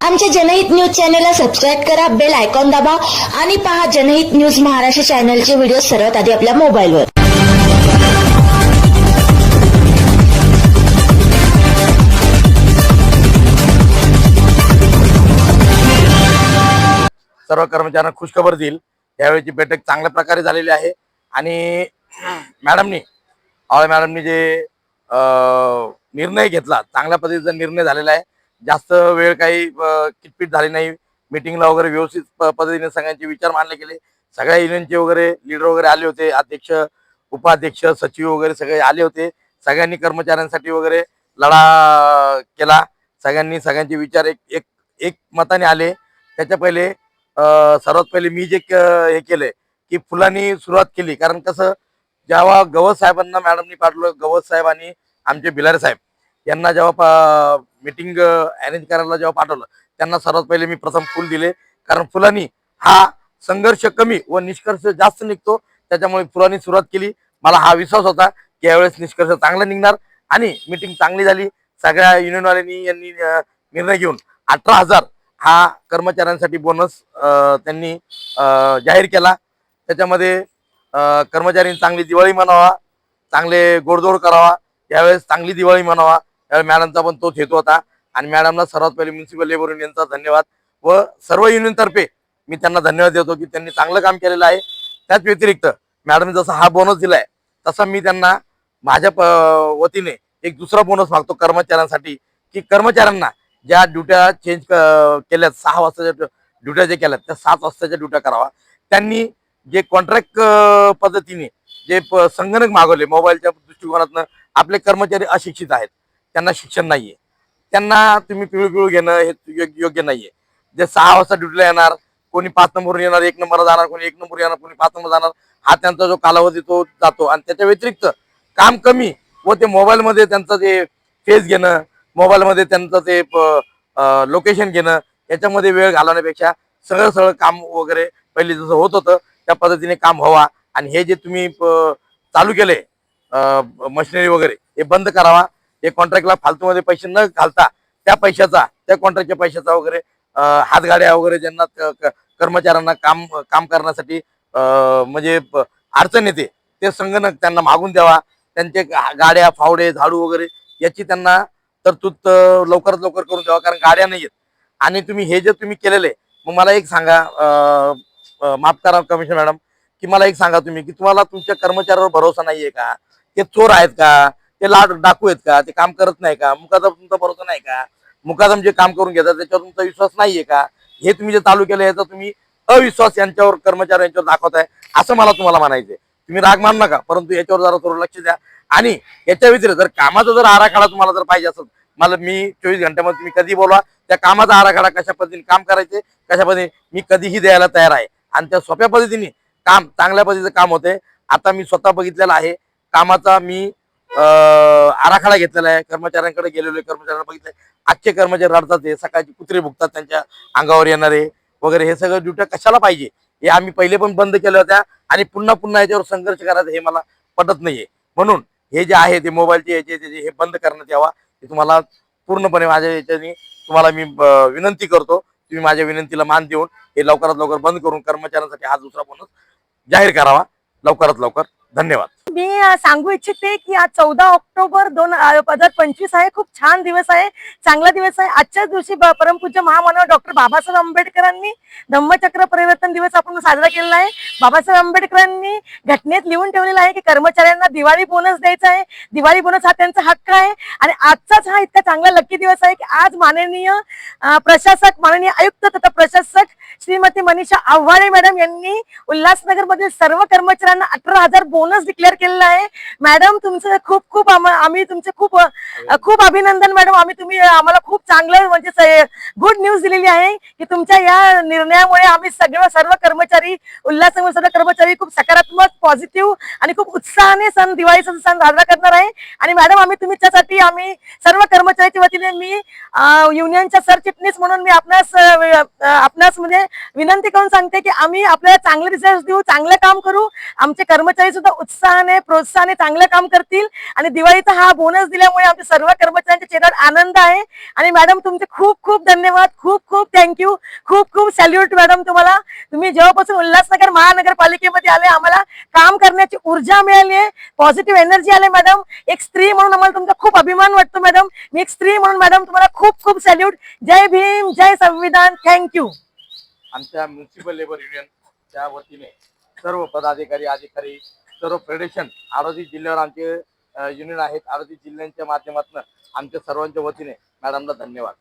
आमच्या जनहित न्यूज चॅनलला सबस्क्राईब करा बेल आयकॉन दाबा आणि पहा जनहित न्यूज महाराष्ट्र चॅनलचे व्हिडिओ सर्वात आधी आपल्या मोबाईलवर. सर्व कर्मचाऱ्यांना खुशखबर देईल. यावेळीची बैठक चांगल्या प्रकारे झालेली आहे. आणि मॅडमनी आवळे मॅडमनी जे निर्णय घेतला चांगल्या पद्धतीचा निर्णय झालेला आहे. जास्त वेळ काही किटपीट किटपिट झाली नाही. मिटिंगला वगैरे व्यवस्थित प- पद्धतीने सगळ्यांचे विचार मांडले गेले. सगळ्या युनियनचे वगैरे लीडर वगैरे आले होते. अध्यक्ष उपाध्यक्ष सचिव वगैरे सगळे आले होते. सगळ्यांनी कर्मचाऱ्यांसाठी वगैरे लढा केला. सगळ्यांनी सगळ्यांचे विचार एक एक एक मताने आले. त्याच्या पहिले सर्वात पहिले मी जे हे केलंय की फुलांनी सुरुवात केली. कारण कसं जेव्हा गवत साहेबांना मॅडमनी पाठवलं गवत साहेब आणि आमचे भिलारे साहेब यांना जेव्हा मिटिंग अरेंज करायला जेव्हा पाठवलं त्यांना सर्वात पहिले मी प्रथम फुल दिले. कारण फुलांनी हा संघर्ष कमी व निष्कर्ष जास्त निघतो. त्याच्यामुळे फुलांनी सुरुवात केली. मला हा विश्वास होता की यावेळेस निष्कर्ष चांगला निघणार आणि मिटिंग चांगली झाली. सगळ्या युनियनवाल्यांनी यांनी निर्णय घेऊन अठरा हजार हा कर्मचाऱ्यांसाठी बोनस त्यांनी जाहीर केला. त्याच्यामध्ये कर्मचाऱ्यांनी चांगली दिवाळी मनावा चांगले गोडधोड करावा. यावेळेस चांगली दिवाळी मनावा. मॅडमचा पण तोच हेतू होता. आणि मॅडमला सर्वात पहिले म्युन्सिपल लेबर युनियनचा धन्यवाद व सर्व युनियनतर्फे मी त्यांना धन्यवाद देतो की त्यांनी चांगलं काम केलेलं आहे. त्याच व्यतिरिक्त मॅडमने जसा हा बोनस दिलाय तसा मी त्यांना माझ्या प- वतीने एक दुसरा बोनस मागतो कर्मचाऱ्यांसाठी की कर्मचाऱ्यांना ज्या ड्युट्या चेंज केल्यात सहा वाजताच्या ड्युट्या जे केल्यात त्या सात वाजताच्या ड्युट्या करावा. त्यांनी जे कॉन्ट्रॅक्ट पद्धतीने जे प- संगणक मागवले मोबाईलच्या दृष्टिकोनातनं आपले कर्मचारी अशिक्षित आहेत. त्यांना शिक्षण नाहीये. त्यांना तुम्ही पिळू पिळू घेणं हे योग्य नाहीये. जे सहा वाजता ड्युटीला येणार कोणी पाच नंबरवर येणार एक नंबरला जाणार कोणी एक नंबर येणार कोणी पाच नंबर जाणार हा त्यांचा जो कालावधी तो जातो. आणि त्याच्या व्यतिरिक्त काम कमी व ते मोबाईलमध्ये त्यांचं ते फेस घेणं मोबाईलमध्ये त्यांचं ते लोकेशन घेणं याच्यामध्ये वेळ घालवण्यापेक्षा सगळं सगळं काम वगैरे पहिले जसं होत होतं त्या पद्धतीने काम व्हावा. आणि हे जे तुम्ही चालू केले मशिनरी वगैरे हे बंद करावा. एक कॉन्ट्रॅक्टला फालतूमध्ये पैसे न घालता त्या पैशाचा त्या कॉन्ट्रॅक्टच्या पैशाचा वगैरे हातगाड्या वगैरे ज्यांना कर्मचाऱ्यांना काम काम करण्यासाठी म्हणजे अडचण येते ते संगणक त्यांना मागून द्यावा. त्यांचे गाड्या फावडे झाडू वगैरे याची त्यांना तरतूद लवकरात लवकर करून द्यावा कारण गाड्या नाही आहेत आणि तुम्ही हे जे तुम्ही केलेले मग मला एक सांगा माफ करा कमिशनर मॅडम की मला एक सांगा तुम्ही की तुम्हाला तुमच्या कर्मचाऱ्यावर भरोसा नाहीये का? ते चोर आहेत का? ते लाड डाकू आहेत का? ते काम करत नाही का? मुकादम तुमचा भरोसा नाही का? मुकादम जे म्हणजे काम करून घेतात त्याच्यावर तुमचा विश्वास नाहीये का? हे तुम्ही जे चालू केलं याचा तुम्ही अविश्वास यांच्यावर कर्मचारी यांच्यावर दाखवताय असं मला तुम्हाला म्हणायचंय. तुम्ही राग मान नका परंतु याच्यावर जरा थोडं लक्ष द्या. आणि याच्या व्यतिरिक्त जर कामाचा जर आराखडा तुम्हाला जर पाहिजे असेल मला मी चोवीस घंट्यामध्ये तुम्ही कधी बोलवा त्या कामाचा आराखडा कशा पद्धतीने काम करायचे कशा पद्धतीने मी कधीही द्यायला तयार आहे. आणि त्या सोप्या पद्धतीने काम चांगल्या पद्धतीचं काम होते आता मी स्वतः बघितलेलं आहे कामाचा मी आराखडा घेतलेला आहे. कर्मचाऱ्यांकडे गेलेलो आहे. कर्मचाऱ्यांना बघितलंय. आजचे कर्मचारी रडतात ते सकाळचे कुत्रे भुगतात त्यांच्या अंगावर येणारे वगैरे. हे सगळं ड्युट्या कशाला पाहिजे? हे आम्ही पहिले पण बंद केल्या होत्या आणि पुन्हा पुन्हा याच्यावर संघर्ष करायचा हे मला पटत नाहीये. म्हणून हे जे आहे ते मोबाईलचे याचे त्याचे हे बंद करण्यात यावा. हे तुम्हाला पूर्णपणे माझ्या याच्याने तुम्हाला मी विनंती करतो. तुम्ही माझ्या विनंतीला मान देऊन हे लवकरात लवकर बंद करून कर्मचाऱ्यांसाठी हा दुसरा बोनस जाहीर करावा. लवकरात लवकर. धन्यवाद. मी सांगू इच्छिते की आज चौदा ऑक्टोबर दोन हजार पंचवीस आहे. खूप छान दिवस आहे. चांगला दिवस आहे. आजच्याच दिवशी परमपूज्य महामानव डॉक्टर बाबासाहेब आंबेडकरांनी धम्मचक्र परिवर्तन दिवस आपण साजरा केलेला आहे. बाबासाहेब आंबेडकरांनी घटनेत लिहून ठेवलेला आहे की कर्मचाऱ्यांना दिवाळी बोनस द्यायचा आहे. दिवाळी बोनस हा त्यांचा हक्क आहे. आणि आजचाच हा इतका चांगला लक्की दिवस आहे की आज माननीय प्रशासक माननीय आयुक्त तथा प्रशासक श्रीमती मनीषा आव्हाडे मॅडम यांनी उल्हासनगर मधील सर्व कर्मचाऱ्यांना अठरा हजार बोनस डिक्लेअर केलेला आहे. मॅडम तुमचं खूप खूप आम्ही तुमचे खूप खूप अभिनंदन मॅडम. आम्ही तुम्ही आम्हाला खूप चांगलं म्हणजे गुड न्यूज दिलेली आहे की तुमच्या या निर्णयामुळे आम्ही सगळं सर्व कर्मचारी उल्हासनगर सर्व कर्मचारी खूप सकारात्मक पॉझिटिव्ह आणि खूप उत्साहाने सण दिवाळीचा सण साजरा करणार आहे. आणि मॅडम आम्ही तुमच्यासाठी आम्ही सर्व कर्मचाऱ्याच्या वतीने मी युनियनच्या सरचिटणीस म्हणून मी आपणास आपणास म्हणजे विनंती करून सांगते की आम्ही आपल्याला चांगले रिझल्ट देऊ चांगलं काम करू. आमचे कर्मचारी सुद्धा उत्साहाने उत्साहाने प्रोत्साहाने चांगलं काम करतील. आणि दिवाळीचा हा बोनस दिल्यामुळे आमच्या सर्व कर्मचाऱ्यांच्या चेहऱ्यावर आनंद आहे. आणि मॅडम तुमचे खूप खूप धन्यवाद. खूप खूप थँक्यू खूप खूप सॅल्यूट मॅडम तुम्हाला. तुम्ही जेव्हापासून उल्हासनगर महानगरपालिकेमध्ये आले आम्हाला काम करण्याची ऊर्जा मिळाली आहे. पॉझिटिव्ह एनर्जी आले मॅडम एक स्त्री म्हणून आम्हाला तुमचा खूप अभिमान वाटतो मॅडम मी एक स्त्री म्हणून मॅडम तुम्हाला खूप खूप सॅल्यूट जय भीम जय संविधान. थँक्यू आमच्या म्युन्सिपल लेबर युनियनच्या वतीने सर्व पदाधिकारी अधिकारी सर्व फेडरेशन आरोग्य जिल्ह्यावर आमचे युनियन आहेत. आरोग्य जिल्ह्यांच्या माध्यमातून आमच्या सर्वांच्या वतीने मॅडमला धन्यवाद.